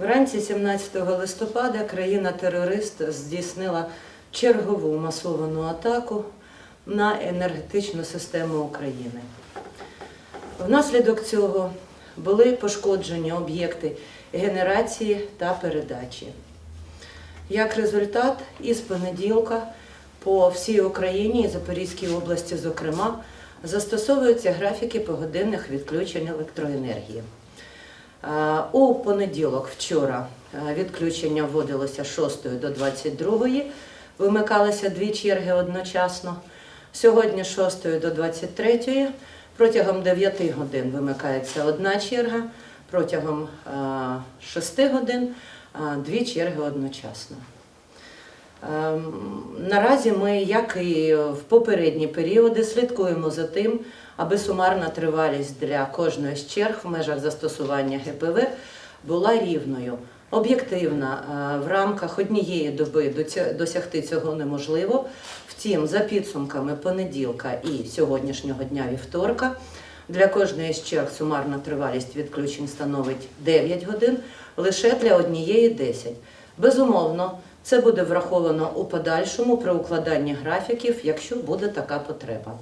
Вранці 17 листопада країна-терорист здійснила чергову масовану атаку на енергетичну систему України. Внаслідок цього були пошкоджені об'єкти генерації та передачі. Як результат, із понеділка по всій Україні і Запорізькій області, зокрема, застосовуються графіки погодинних відключень електроенергії. Е, У понеділок вчора е, відключення вводилося з 6 до 22, вимикалися дві черги одночасно. Сьогодні з 6 до 23 протягом 9 годин вимикається одна черга, протягом е, 6 годин е, дві черги одночасно. Ем, Наразі ми, як і в попередні періоди, слідкуємо за тим, аби сумарна тривалість для кожної з черг в межах застосування ГПВ була рівною. Об'єктивна е, в рамках однієї доби досягти цього неможливо. Втім, за підсумками понеділка і сьогоднішнього дня вівторка для кожної з черг сумарна тривалість відключень становить 9 годин, лише для однієї 10. Безумовно, це буде враховано у подальшому при укладанні графіків, якщо буде така потреба.